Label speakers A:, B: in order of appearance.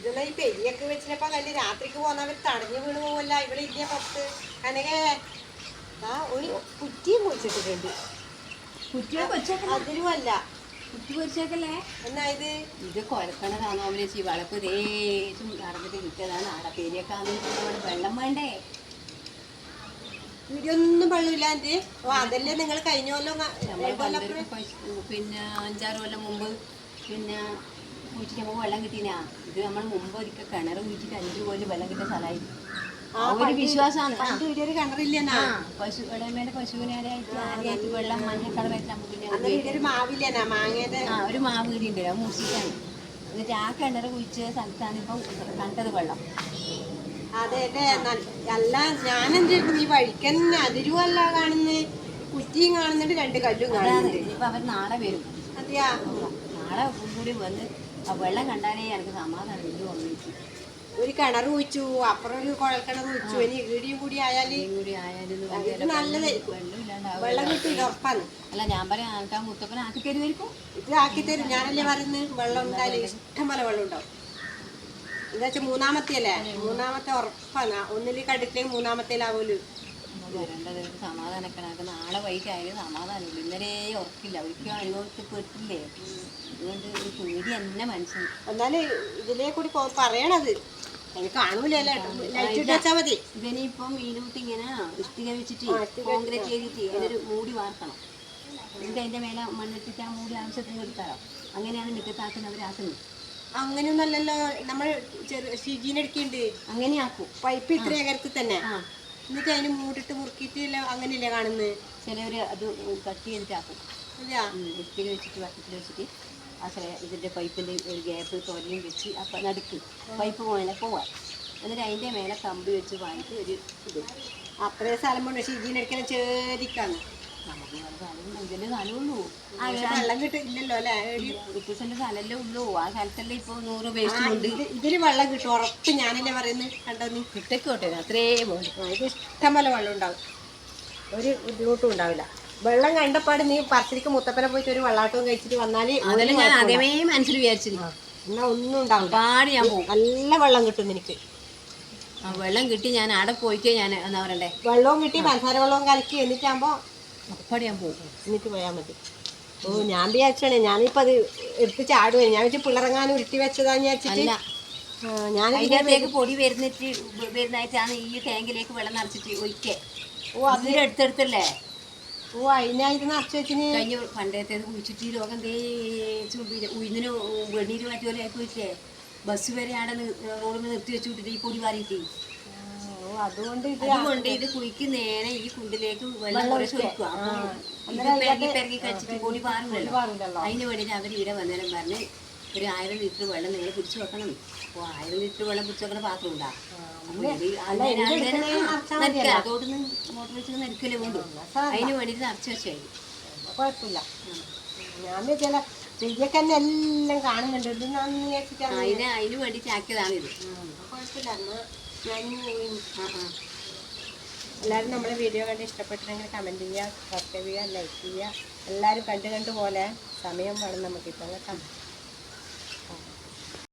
A: ഇതെന്നാ ഈ പെരിയൊക്കെ വെച്ചിട്ടപ്പോ കല്ല് രാത്രിക്ക് പോന്നവർ തടഞ്ഞു വീണ് പോവല്ല. ഇവിടെ ഇല്ല പുറത്ത്? അങ്ങനെ ആ ഒരു കുറ്റിയും കുഴിച്ചിട്ടിട്ടുണ്ട്
B: കുറ്റിയെ പൊച്ചേക്കല്ലേ
A: അതിലുമല്ല
B: കുറ്റി പൊരിച്ചേക്കല്ലേ
A: എന്നാ ഇത്?
B: ഇത് കൊലക്കണതാണോ അവനെ ചീ വളപ്പ് തേച്ചും നടന്നിട്ട് കിട്ടിയതാണ് ആടെ പേരിയൊക്കെ ആണെന്ന് വെള്ളം വേണ്ടേ?
A: ഇവിടെയൊന്നും വെള്ളമില്ല എന്റെ ഓ അതല്ലേ നിങ്ങൾ കഴിഞ്ഞ കൊല്ലം
B: പിന്നെ അഞ്ചാറ് കൊല്ലം മുമ്പ് പിന്നെ കുഴിച്ചിട്ട് വെള്ളം കിട്ടീനാ? ഇത് നമ്മൾ മുമ്പ് ഒരിക്കൽ കിണർ കുഴിച്ചിട്ട് അഞ്ചു കോൽ വെള്ളം കിട്ടിയ സ്ഥലമായി ഒരു വിശ്വാസമാണ് ആ.
A: പണ്ട് ഇവിടെ ഒരു കിണറില്ലെന്നാ
B: പശു ഇളയമേടെ പശുവിനെ വെള്ളം മഞ്ഞ കളറായിട്ട് നമുക്ക്
A: ഒരു
B: മാവ് കിടി ഉണ്ടല്ലോ മൂസിക്കാണ്. എന്നിട്ട് ആ കിണർ കുഴിച്ച സ്ഥലത്താണ് ഇപ്പം കണ്ടത് വെള്ളം.
A: അതെ അല്ലേ അല്ല ഞാനെന്ത് ഈ വഴിക്കൻ അതിരുവല്ല കാണുന്നത് കുറ്റിയും കാണുന്നുണ്ട് രണ്ട് കല്ലും കാണുന്നുണ്ട്.
B: ഇനിയിപ്പോൾ അവർ നാളെ വരും.
A: അതെയാ?
B: നാളെ കൂടി വന്ന് ആ വെള്ളം കണ്ടാലേ എനിക്ക് സമാധാനം ഇല്ല വന്നിട്ട്
A: ഒരു കിണർ കുഴിച്ചു അപ്പുറം ഒരു കുഴൽക്കിണർ കുഴിച്ചു ഇനി ഈടിയും കൂടി ആയാൽ
B: ഇതും കൂടി ആയാലും
A: നല്ലത്.
B: വെള്ളം
A: കിട്ടി കിട്ടില്ല ഉറപ്പാണ്.
B: അല്ല ഞാൻ പറയാം ആൾക്കാർ മുത്തപ്പന ആക്കി തരുമായിരിക്കും
A: ഇത് ആക്കി തരും. ഞാനല്ലേ പറയുന്നത് വെള്ളം ഉണ്ടായാലും ഇഷ്ടം പോലെ വെള്ളം ഉണ്ടാവും. എന്താ വെച്ചാൽ മൂന്നാമത്തെ അല്ലേ മൂന്നാമത്തെ ഉറപ്പാണ്. ഒന്നിലേക്ക് കണ്ടിട്ടില്ലെങ്കിൽ മൂന്നാമത്തേലാവൂലു.
B: വരേണ്ടത് സമാധാനക്കണക്ക്. നാളെ വൈകിട്ടായാലും സമാധാനമില്ല. ഇന്നലെ ഉറക്കില്ല. ഒരിക്കലും അനുഭവത്തിൽപ്പെട്ടില്ലേ അതുകൊണ്ട് ഒരു പേടി തന്നെ മനസ്സിൽ
A: എന്നാലും ഇതിലേ കൂടി പറയണത്.
B: ഇവനിപ്പം മീനൂട്ടി ഇങ്ങനെ ഇഷ്ടിക വെച്ചിട്ട് കോൺക്രീറ്റ് ചെയ്തിട്ട് ഇതിനൊരു മൂടി വാർക്കണം. എന്നിട്ട് അതിന്റെ മേലെ മണ്ണിട്ടിട്ട് ആ മൂടി ആവശ്യത്തിന് എടുക്കാറോ അങ്ങനെയാണ് മിക്കത്താക്കുന്നവരാക്കുന്നത്
A: അങ്ങനെയൊന്നല്ലല്ലോ നമ്മൾ ചെറു ശുചീനെടുക്കുന്നുണ്ട്
B: അങ്ങനെയാക്കും.
A: പൈപ്പ് ഇത്ര തന്നെ.
B: ആ.
A: എന്നിട്ട് അതിന് മൂടിട്ട് മുറുക്കിയിട്ടില്ല. അങ്ങനെയല്ലേ കാണുന്നത്
B: ചിലവർ അത് കട്ട് ചെയ്തിട്ടാക്കും.
A: അതെയാ?
B: ഉം, വെച്ചിട്ട് വട്ടത്തിൽ വെച്ചിട്ട് ആ ചില ഇതിന്റെ പൈപ്പിന്റെ ഒരു ഗ്യാപ്പ് തോരയും വെച്ച് അപ്പം നടുക്ക് പൈപ്പ് മേലെ പോവാം. എന്നിട്ട് അതിന്റെ മേലെ കമ്പി വെച്ച് വാങ്ങിയിട്ട് ഒരു ഇത്.
A: അത്രയും സ്ഥലം കൊണ്ട് ഷിജീനെടുക്കണ ചേരിക്കാണ്.
B: നമുക്ക് സ്ഥലമുള്ളൂ
A: വെള്ളം കിട്ടില്ലല്ലോ അല്ലേ ഏടി-
B: എട്ട് സെന്റ് സ്ഥലമല്ലേ ഉള്ളൂ. ആ സ്ഥലത്തല്ലേ ഇപ്പോൾ നൂറ് വേസ്റ്റ് ഉണ്ട്.
A: ഇത് ഇതിൽ വെള്ളം കിട്ടും. ഉറപ്പ് ഞാനല്ലേ പറയുന്നത് കണ്ടോ നീ?
B: കിട്ടക്കോട്ടെ അത്രേ വേണ്ടു
A: ഇത് ഇഷ്ടം പോലെ വെള്ളം ഉണ്ടാവും. ഒരു ബുദ്ധിമുട്ടും ഉണ്ടാവില്ല. വെള്ളം കണ്ടപ്പാട് നീ പറച്ചിരിക്ക മുത്തപ്പനെ പോയിട്ട് ഒരു വെള്ളാട്ടവും കഴിച്ചിട്ട് വന്നാൽ
B: അതെല്ലാം ഞാൻ ആദ്യമേ മനസ്സിൽ വിചാരിച്ചിരുന്നു
A: എന്നാ ഒന്നും ഉണ്ടാവില്ല.
B: പാടി ഞാൻ പോകും.
A: നല്ല വെള്ളം കിട്ടും നിനക്ക്.
B: വെള്ളം കിട്ടി ഞാൻ ആടെ പോയിട്ട് ഞാൻ എന്താ പറയണ്ടേ?
A: വെള്ളവും കിട്ടി പഞ്ചസാര വെള്ളവും കലക്കി എന്നിട്ടാകുമ്പോ
B: അപ്പാടി ഞാൻ പോകും.
A: എന്നിട്ട് പോയാൽ മതി. ഓ ഞാൻ വിചാരിച്ചാണ് ഞാനിപ്പോൾ അത് എടുത്ത് ചാടുവേ. ഞാൻ വെച്ച് പിള്ളറങ്ങാനും ഉരുട്ടി വെച്ചതാന്ന് വിചാരിച്ചിട്ട്. ഞാൻ
B: ഇതിനകത്തേക്ക് പൊടി വരുന്നിട്ട് വരുന്നതായിട്ടാണ് ഈ ടാങ്കിലേക്ക് വെള്ളം നിറച്ചിട്ട് ഒഴിക്കേ.
A: ഓ
B: അതിന്റെ അടുത്തടുത്തല്ലേ?
A: ഓ അതിനായിട്ട് നിറച്ച് വെച്ചിന്.
B: കഴിഞ്ഞ പണ്ടത്തേത് കുഴിച്ചിട്ട് ഈ ലോകം തേച്ച് പിന്നെ ഉയിന്നിന് വെണ്ണീര് മാറ്റി പോലെ ആയിപ്പോയില്ലേ ബസ് വരെ അവിടെ റോഡിൽ നിർത്തി വെച്ചു വിട്ടിട്ട് ഈ പൊടി വാരിയിട്ട്.
A: അതുകൊണ്ട് ഇത്
B: അതുകൊണ്ട് ഇത് കുഴിക്ക് നേരെ ഈ കുണ്ടിലേക്ക് വെള്ളം കുറച്ച് ഒഴിക്കുക അപ്പോൾ ഇത് പെരകി പെരകി കഴിച്ചിട്ട് പൊടി പാറില്ലല്ലോ.
A: പാടില്ലല്ലോ
B: അതിന് വേണ്ടിയിട്ട് അവർ ഇവിടെ വന്നേരം പറഞ്ഞ് ഒരു ആയിരം ലിറ്റർ വെള്ളം നിങ്ങൾ പിടിച്ചു വെക്കണം. അപ്പോൾ ആയിരം ലിറ്റർ വെള്ളം പിടിച്ചു വെക്കണ പാത്രം ഉണ്ടാ. അതോടൊന്ന് മോട്ടർ വെച്ച് നരിക്കല്ലേ കൊണ്ടു അതിന് വേണ്ടിയിട്ട് നിറച്ച് വെച്ചായി
A: കുഴപ്പമില്ല ഞാൻ തന്നെ എല്ലാം കാണുന്നുണ്ട്.
B: അതിന് അതിന്
A: കുഴപ്പമില്ല എല്ലാവരും നമ്മുടെ വീഡിയോ കണ്ട് ഇഷ്ടപ്പെട്ടിട്ടുണ്ടെങ്കിൽ കമന്റ് ചെയ്യുക സബ്സ്ക്രൈബ് ചെയ്യുക ലൈക്ക് ചെയ്യുക. എല്ലാവരും കണ്ട് കണ്ട് പോലെ സമയം വേണം നമുക്കിപ്പോൾ കേട്ടോ.